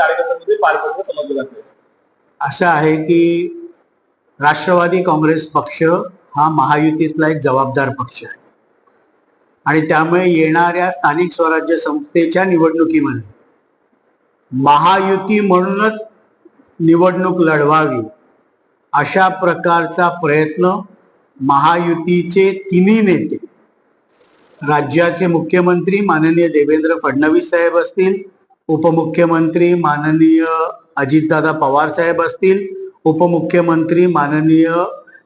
कार्यकर्त्यांमध्ये पार पडणं समजलं जातं. असं आहे की राष्ट्रवादी काँग्रेस पक्ष हा महायुतीतला एक जबाबदार पक्ष आहे. आणि त्यामुळे येणाऱ्या स्थानिक स्वराज्य संस्थेच्या निवडणुकीमध्ये महायुती म्हणूनच निवडणूक लढवावी अशा प्रकारचा प्रयत्न महायुतीचे तिन्ही नेते राज्याचे मुख्यमंत्री माननीय देवेंद्र फडणवीस साहेब असतील उपमुख्यमंत्री माननीय अजितदादा पवार साहेब असतील उपमुख्यमंत्री माननीय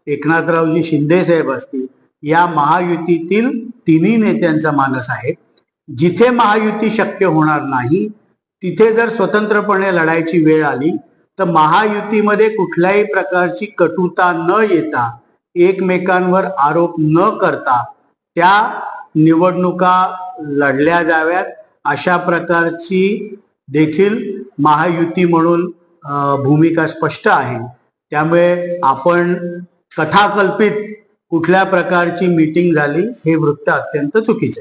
एकनाथरावजी शिंदे साहेब असतील या महायुतीतील तिन्ही नेत्यांचा मानस आहे. जिथे महायुती शक्य होणार नाही तिथे जर स्वतंत्रपणे लढायची वेळ आली तर महायुतीमध्ये कुठल्याही प्रकारची कटुता न येता एकमेकांवर आरोप न करता त्या निवडणुका लढल्या जाव्यात. अशा प्रकारची देखील महायुती म्हणून भूमिका स्पष्ट आहे त्यामुळे आपण कथाकल्पित कुठल्या प्रकारची मीटिंग झाली हे वृत्त अत्यंत चुकीचे.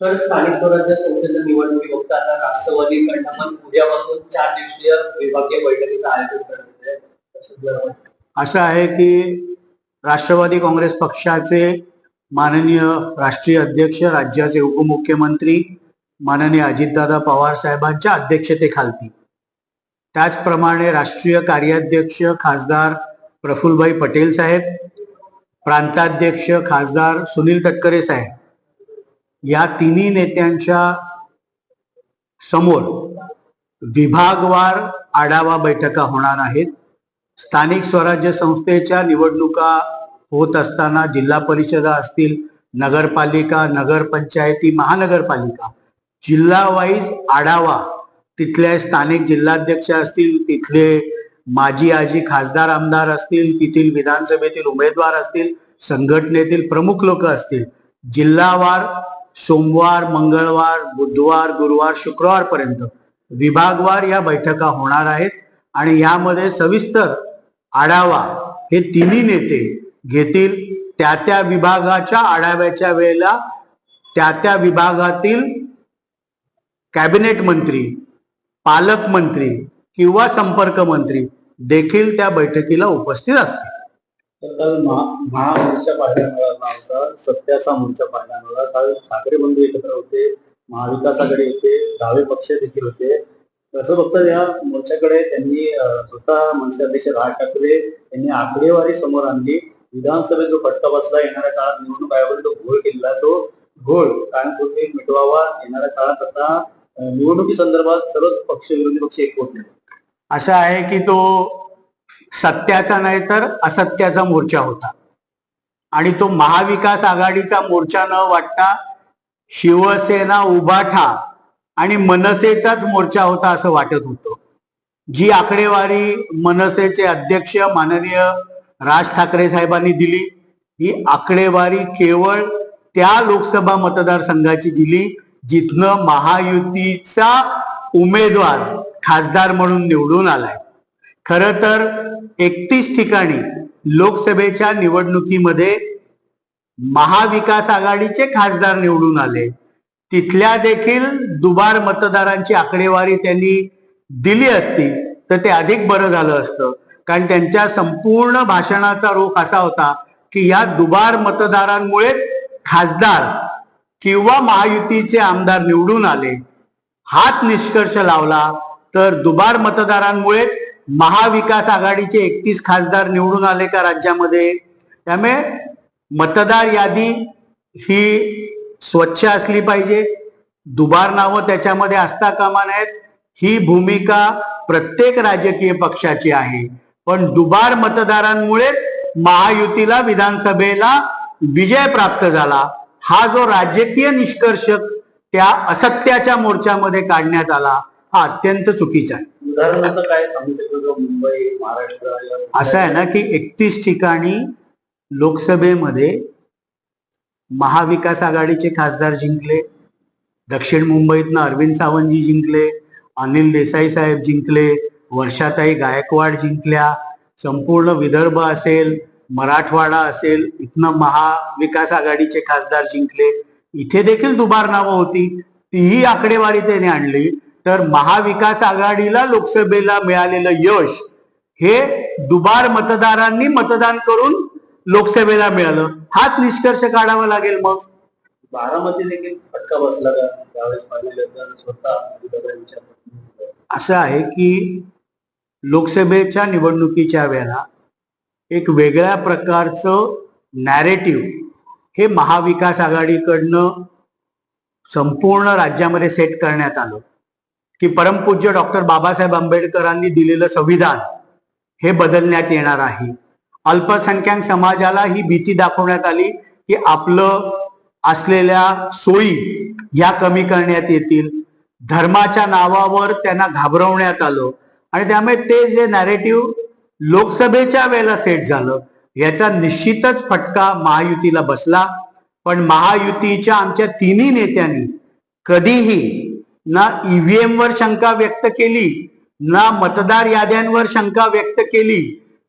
सर स्थानिक स्वराज्य संस्थेच्या निवडणुकी फक्त आता राष्ट्रवादीकडनं उद्यापासून चार दिवसीय विभागीय बैठकीचं आयोजन करण्यात असं आहे की राष्ट्रवादी काँग्रेस पक्षाचे माननीय राष्ट्रीय अध्यक्ष राज्याचे उपमुख्यमंत्री माननीय अजितदादा पवार साहेबांच्या अध्यक्षतेखालती. त्याचप्रमाणे राष्ट्रीय कार्याध्यक्ष खासदार प्रफुल्लभाई पटेल साहेब प्रांताध्यक्ष खासदार सुनील तटकरे साहेब. या तिन्ही नेत्यांच्या समोर विभागवार आढावा बैठका होणार आहेत. स्थानिक स्वराज्य संस्थेच्या निवडणुका होत असताना जिल्हा परिषदा असतील नगरपालिका नगरपंचायती महानगरपालिका जिल्हा वाईज आढावा तिथले स्थानिक जिल्हाध्यक्ष असतील तिथले माजी आजी खासदार आमदार असतील तेथील विधानसभेतील उमेदवार असतील संघटनेतील प्रमुख लोक असतील जिल्हावार सोमवार मंगळवार बुधवार गुरुवार शुक्रवार पर्यंत विभागवार या बैठका होणार आहेत आणि यामध्ये सविस्तर आढावा हे तिन्ही नेते घेतील त्या त्या विभागाच्या आढाव्याच्या वेळेला त्या त्या विभागातील कॅबिनेट मंत्री पालकमंत्री किंवा संपर्क मंत्री देखील त्या बैठकीला उपस्थित असतील. काल महामोर्चा पाहायला मिळाला होता सत्याचा मोर्चा पाहायला मिळाला काल ठाकरे बंधू एकत्र होते महाविकास आघाडी होते डावे पक्ष देखील होते. तसं फक्त या मोर्चाकडे त्यांनी स्वतः मनसे अध्यक्ष राज ठाकरे यांनी आकडेवारी समोर आणली. विधानसभेत जो फटका बसला येणाऱ्या काळात निवडणूक आयोगाने जो घोळ केलेला तो घोळ. कायमस्वरूपी मिटवावा येणाऱ्या काळात आता निवडणुकी संदर्भात सर्वच पक्ष विरोधी पक्ष एक होत नाही असं आहे की तो सत्याचा नाही तर असत्याचा मोर्चा होता. आणि तो महाविकास आघाडीचा मोर्चा न वाटता शिवसेना उभाठा आणि मनसेचाच मोर्चा होता असं वाटत होतं. जी आकडेवारी मनसेचे अध्यक्ष माननीय राज ठाकरे साहेबांनी दिली. ही आकडेवारी केवळ त्या लोकसभा मतदारसंघाची दिली जिथनं महायुतीचा उमेदवार खासदार म्हणून निवडून आलाय. खर तर एकतीस ठिकाणी लोकसभेच्या निवडणुकीमध्ये महाविकास आघाडीचे खासदार निवडून आले. तिथल्या देखील दुबार मतदारांची आकडेवारी त्यांनी दिली असती तर ते अधिक बरं झालं असतं. कारण त्यांच्या संपूर्ण भाषणाचा रोख असा होता की या दुबार मतदारांमुळेच खासदार किंवा महायुतीचे आमदार निवडून आले. हाच निष्कर्ष लावला तर दुबार मतदारांमुळेच महाविकास आघाडीचे एकतीस खासदार निवडून आले का राज्यामध्ये? त्यामुळे मतदार यादी ही स्वच्छ असली पाहिजे. दुबार नावं त्याच्यामध्ये असता कामा नयेत. ही भूमिका प्रत्येक राजकीय पक्षाची आहे. पण दुबार मतदारांमुळेच महायुतीला विधानसभेला विजय प्राप्त झाला. हा जो राजकीय निष्कर्ष त्या असत्याच्या मोर्चामध्ये काढण्यात आला हा अत्यंत चुकीचा आहे. उदाहरणार्थ काय सांगू शकतो मुंबई महाराष्ट्र या- असं आहे ना की एकतीस ठिकाणी लोकसभेमध्ये महाविकास आघाडीचे खासदार जिंकले दक्षिण मुंबईतनं अरविंद सावंतजी जिंकले अनिल देसाई साहेब जिंकले वर्षाताई गायकवाड जिंकल्या संपूर्ण विदर्भ असेल मराठवाडा असेल इथनं महाविकास आघाडीचे खासदार जिंकले. इथे देखील दुबार नावं होती. तीही आकडेवारी त्याने आणली. तर महाविकास आघाडीला लोकसभेला मिळालेलं यश हे दुबार मतदारांनी मतदान करून लोकसभेला मिळालं. हाच निष्कर्ष काढावा लागेल मग. बारामती देखील फटका बसला का? त्यावेळेस स्वतः. असं आहे की लोकसभेच्या निवडणुकीच्या वेळेला एक वेगळ्या प्रकारचं नॅरेटिव्ह हे महाविकास आघाडीकडनं संपूर्ण राज्यामध्ये सेट करण्यात आलं. की परमपूज्य डॉक्टर बाबासाहेब आंबेडकरांनी दिलेलं संविधान हे बदलण्यात येणार आहे. अल्पसंख्याक समाजाला ही भीती दाखवण्यात आली की आपलं असलेल्या सोयी या कमी करण्यात येतील. धर्माच्या नावावर त्यांना घाबरवण्यात आलं. आणि त्यामुळे ते जे नॅरेटिव्ह लोकसभेच्या वेळेला सेट झालं याचा निश्चितच फटका महायुतीला बसला. पण महायुतीच्या आमच्या तिन्ही नेत्यांनी कधीही ना ईव्हीएम वर शंका व्यक्त केली ना मतदार याद्यांवर शंका व्यक्त केली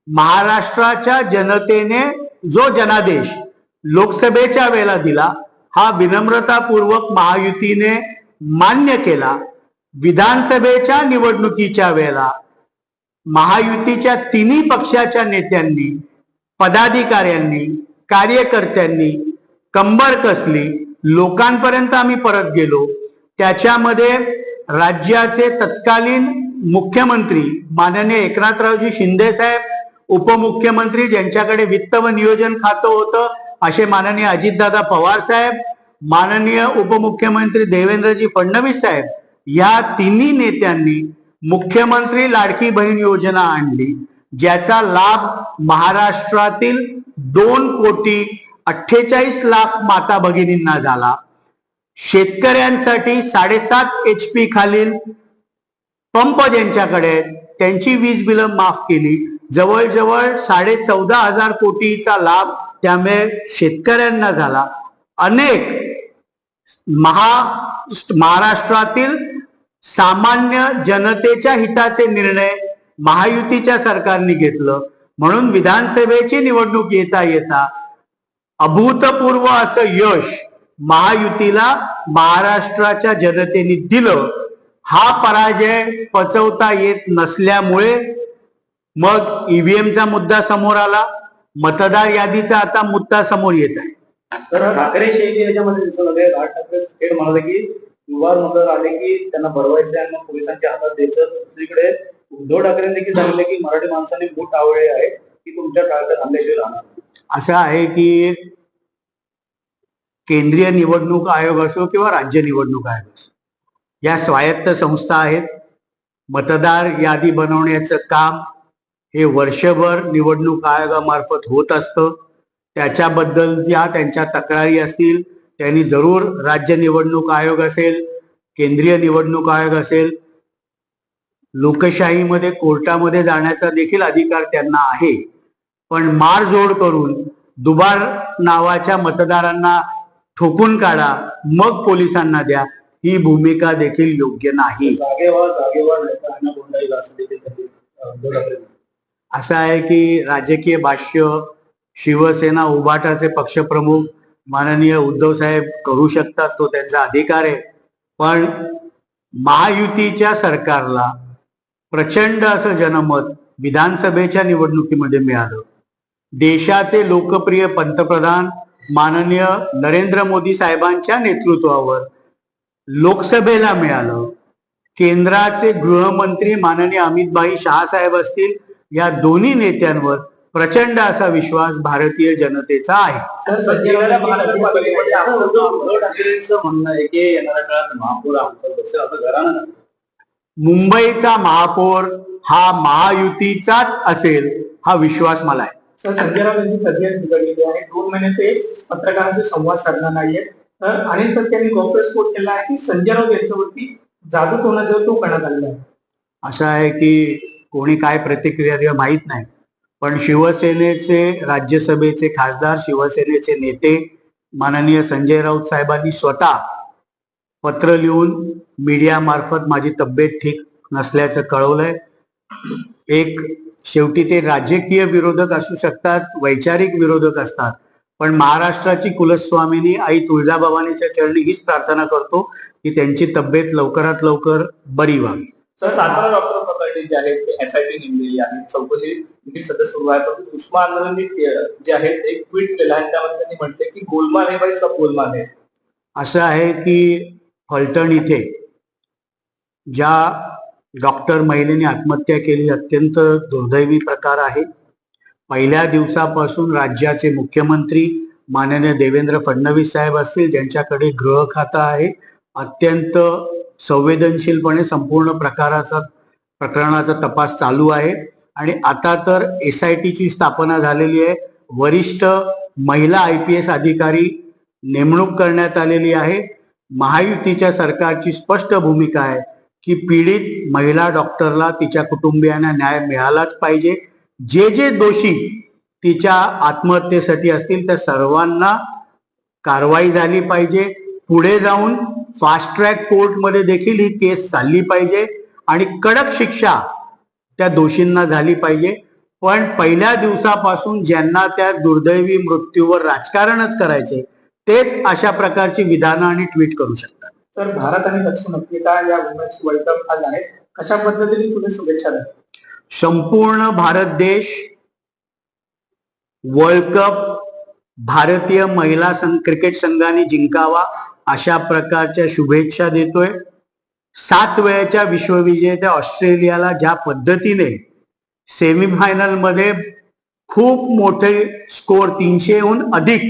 महाराष्ट्राच्या जनतेने जो जनादेश लोकसभेच्या वेळेला दिला हा विनम्रतापूर्वक महायुतीने मान्य केला. विधानसभेच्या निवडणुकीच्या वेळेला महायुतीच्या तिन्ही पक्षाच्या नेत्यांनी पदाधिकाऱ्यांनी कार्यकर्त्यांनी कंबर कसली लोकांपर्यंत आम्ही परत गेलो त्याच्यामध्ये राज्याचे तत्कालीन मुख्यमंत्री माननीय एकनाथरावजी शिंदे साहेब उपमुख्यमंत्री ज्यांच्याकडे वित्त व नियोजन खातं होतं असे माननीय अजितदादा पवार साहेब माननीय उपमुख्यमंत्री देवेंद्रजी फडणवीस साहेब या तिन्ही नेत्यांनी मुख्यमंत्री लाडकी बहीण योजना आणली ज्याचा लाभ महाराष्ट्रातील दोन कोटी अठ्ठेचाळीस लाख माता भगिनींना झाला. शेतकऱ्यांसाठी साडेसात एच पी खालील पंप ज्यांच्याकडे आहेत त्यांची वीज बिलं माफ केली. जवळजवळ साडे चौदा हजार कोटीचा लाभ त्यामुळे शेतकऱ्यांना झाला. अनेक महा महाराष्ट्रातील सामान्य जनतेच्या हिताचे निर्णय महायुतीच्या सरकारने घेतलं. म्हणून विधानसभेची निवडणूक येता येता अभूतपूर्व असं यश महायुतीला महाराष्ट्राच्या जनतेने दिलं. हा पराजय पचवता येत नसल्यामुळे मग ईव्हीएमचा मुद्दा समोर आला. मतदार यादीचा आता मुद्दा समोर येत आहे. सर ठाकरे याच्यामध्ये दिसत होते राज ठाकरे थेट म्हणाले की युवार मतदार आले की त्यांना भरवायचे आणि मग पोलिसांच्या हातात द्यायचं. दुसरीकडे उद्धव ठाकरे देखील सांगितले की मराठी माणसाने बूट आवडले आहे की तुमच्या टाळक्यात आणल्याशिवाय राहणार असं आहे की केंद्रीय निवडणूक आयोग असो किंवा राज्य निवडणूक आयोग असो या स्वायत्त संस्था आहेत. मतदार यादी बनवण्याचं काम हे वर्षभर निवडणूक आयोगामार्फत होत असतं. त्याच्याबद्दल ज्या त्यांच्या तक्रारी असतील त्यांनी जरूर राज्य निवडणूक आयोग असेल केंद्रीय निवडणूक आयोग असेल लोकशाहीमध्ये कोर्टामध्ये जाण्याचा देखील अधिकार त्यांना आहे पण मारझोड करून दुबार नावाच्या मतदारांना ठोकून काढा मग पोलिसांना द्या ही भूमिका देखील योग्य नाही. असं आहे की राजकीय भाष्य शिवसेना उभाटाचे पक्षप्रमुख माननीय उद्धव साहेब करू शकतात तो त्यांचा अधिकार आहे. पण महायुतीच्या सरकारला प्रचंड असं जनमत विधानसभेच्या निवडणुकीमध्ये मिळालं. देशाचे लोकप्रिय पंतप्रधान माननीय नरेंद्र मोदी साहेबांच्या नेतृत्वावर लोकसभेला मिळालं. केंद्राचे गृहमंत्री माननीय अमितबाई शहा साहेब असतील या दोन्ही नेत्यांवर प्रचंड असा विश्वास भारतीय जनतेचा आहे. तर सध्या महानगरपालिकेमध्ये आपण उद्धव उद्धव ठाकरेंचं म्हणणं आहे की येणाऱ्या काळात महापौर असं घराणं. मुंबईचा महापौर हा महायुतीचाच असेल हा विश्वास मला आहे. सर संजय राऊत यांची तब्येत बिघडलेली आहे. दोन महिने ते पत्रकारांशी संवाद साधणार नाहीये. तर अनिल तट यांनी गौप्यस्फोट केला आहे की संजय राऊत यांच्यावरती जादू टोना जो तो करण्यात आलेला आहे? असं आहे की कोणी काय प्रतिक्रिया द्या माहीत नाही. पण शिवसेनेचे राज्यसभेचे खासदार शिवसेनेचे नेते माननीय संजय राऊत साहेबांनी स्वतः पत्र लिहून मीडियामार्फत माझी तब्येत ठीक नसल्याचं कळवलंय. एक शेवटी ते राजकीय विरोधक असू शकतात वैचारिक विरोधक असतात पण महाराष्ट्राची कुलस्वामिनी आई तुळजाभवानीच्या चरणी हीच प्रार्थना करतो की त्यांची तब्येत लवकरात लवकर बरी व्हावी. सर सातारा डॉक्टर प्रकरणी जे आहे ते एसआयटी नेमलेली आहे चौकशी देखील सध्या सुरू आहे. परंतु सुषमा आंदोलननी जे आहे ते एक ट्विट केलं आहे. त्यामध्ये त्यांनी म्हटले की गोलमाल हे बाई सब गोलमाल आहे असं आहे की फलटण इथे ज्या डॉक्टर महिलेने आत्महत्या केली अत्यंत दुर्दैवी प्रकार आहे. पहिल्या दिवसापासून राज्याचे मुख्यमंत्री माननीय देवेंद्र फडणवीस साहेब असतील ज्यांच्याकडे गृह खातं आहे अत्यंत संवेदनशीलपणे संपूर्ण प्रकाराचा प्रकरणाचा तपास चालू आहे. आणि आता तर एस आय टीची स्थापना झालेली आहे. वरिष्ठ महिला आय पी एस अधिकारी नेमणूक करण्यात आलेली आहे. महायुतीच्या सरकारची स्पष्ट भूमिका आहे की पीडित महिला डॉक्टरला तिच्या कुटुंबियांना न्याय मिळालाच पाहिजे. जे जे दोषी तिच्या आत्महत्येसाठी असतील त्या सर्वांना कारवाई झाली पाहिजे. पुढे जाऊन फास्ट ट्रॅक कोर्टमध्ये देखील ही केस चालली पाहिजे आणि कडक शिक्षा त्या दोषींना झाली पाहिजे. पण पहिल्या दिवसापासून ज्यांना त्या दुर्दैवी मृत्यूवर राजकारणच करायचे तेच अशा प्रकारची विधानं आणि ट्विट करू शकतात. तर भारत आणि दक्षिण आफ्रिका या वुमेन्स वर्ल्ड कप आज आहे कशा पद्धतीने तुम्ही शुभेच्छा संपूर्ण भारत देश वर्ल्ड कप भारतीय महिला संघ क्रिकेट संघाने जिंकावा. अशा प्रकारच्या शुभेच्छा देतोय. सात वेळेच्या विश्वविजेत्या ऑस्ट्रेलियाला ज्या पद्धतीने सेमीफायनलमध्ये खूप मोठे स्कोर तीनशेहून अधिक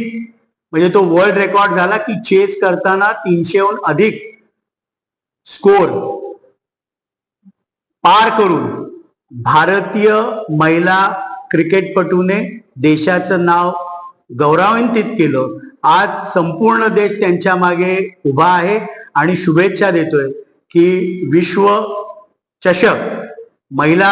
म्हणजे तो वर्ल्ड रेकॉर्ड झाला की चेस करताना तीनशेहून अधिक स्कोर पार करून भारतीय महिला क्रिकेटपटूने देशाचं नाव गौरवान्वित केलं. आज संपूर्ण देश त्यांच्या मागे उभा आहे आणि शुभेच्छा देतोय की विश्व चषक महिला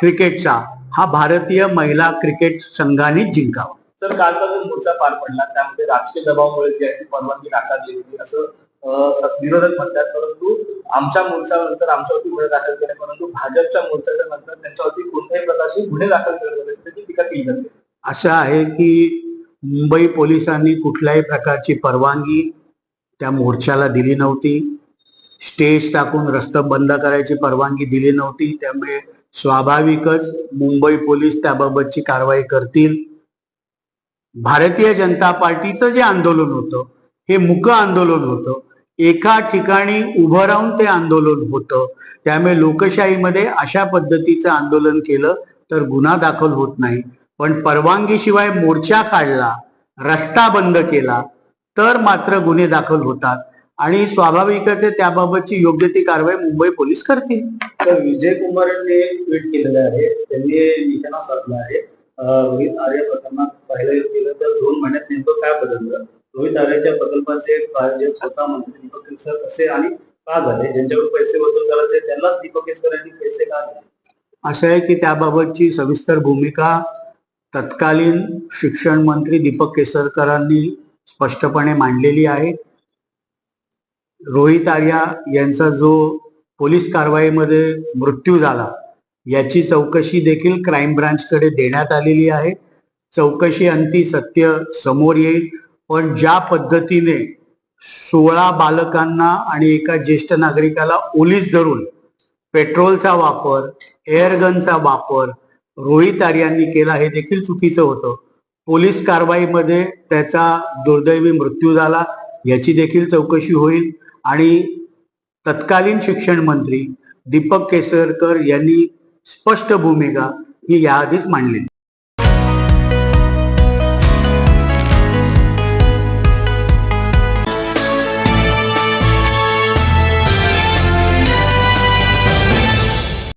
क्रिकेटचा हा भारतीय महिला क्रिकेट संघाने जिंकावा. कालचा जो मोर्चा पार पडला त्यामध्ये राजकीय दबावामुळे जी आहे ती परवानगी नाकारली होती. असं विरोधक म्हणतात परंतु आमच्या मोर्चानंतर आमच्यावरती गुन्हे दाखल केले परंतु भाजपच्या मोर्चाच्या नंतर त्यांच्यावरती कोणत्याही प्रकारची गुन्हे दाखल केले जात टीका केली जाते. असं आहे की मुंबई पोलिसांनी कुठल्याही प्रकारची परवानगी त्या मोर्चाला दिली नव्हती. स्टेज टाकून रस्ता बंद करायची परवानगी दिली नव्हती. त्यामुळे स्वाभाविकच मुंबई पोलीस त्याबाबतची कारवाई करतील. भारतीय जनता पार्टीचं जे आंदोलन होतं हे मुक आंदोलन होतं. एका ठिकाणी उभं राहून ते आंदोलन होतं. त्यामुळे लोकशाहीमध्ये अशा पद्धतीचं आंदोलन केलं तर गुन्हा दाखल होत नाही. पण परवानगीशिवाय मोर्चा काढला रस्ता बंद केला तर मात्र गुन्हे दाखल होतात. आणि स्वाभाविकच त्याबाबतची योग्य ती कारवाई मुंबई पोलीस करतील. तर विजय कुमार यांनी ट्विट केलेलं आहे. त्यांनी निशाणा साधला आहे. रोहित आर्य प्रकरणात पाहिलं गेलं तर दोन महिन्यात नेमकं काय बदललं? रोहित आर्यच्या प्रकल्पाचे कार्य स्वतः मंत्री दीपक केसकर कसे आणि का झाले? ज्यांच्यावर पैसे वसूल करायचे त्यांनाच दीपक केसकर यांनी पैसे का दिले? असं आहे की त्याबाबतची सविस्तर भूमिका तत्कालीन शिक्षण मंत्री दीपक केसरकरांनी स्पष्टपणे मांडलेली आहे. रोहित आर्या यांचा जो पोलीस कारवाईमध्ये मृत्यू झाला याची चौकशी देखील क्राईम ब्रांचकडे देण्यात आलेली आहे. चौकशी अंती सत्य समोर येईल पण ज्या पद्धतीने सोळा बालकांना आणि एका ज्येष्ठ नागरिकाला ओलीस धरून पेट्रोलचा वापर एअरगनचा वापर रोहित आर्यांनी केला हे देखील चुकीचं होतं. पोलीस कारवाईमध्ये त्याचा दुर्दैवी मृत्यू झाला याची देखील चौकशी होईल. आणि तत्कालीन शिक्षण मंत्री दीपक केसरकर यांनी स्पष्ट भूमिका ही याआधीच मांडलेली.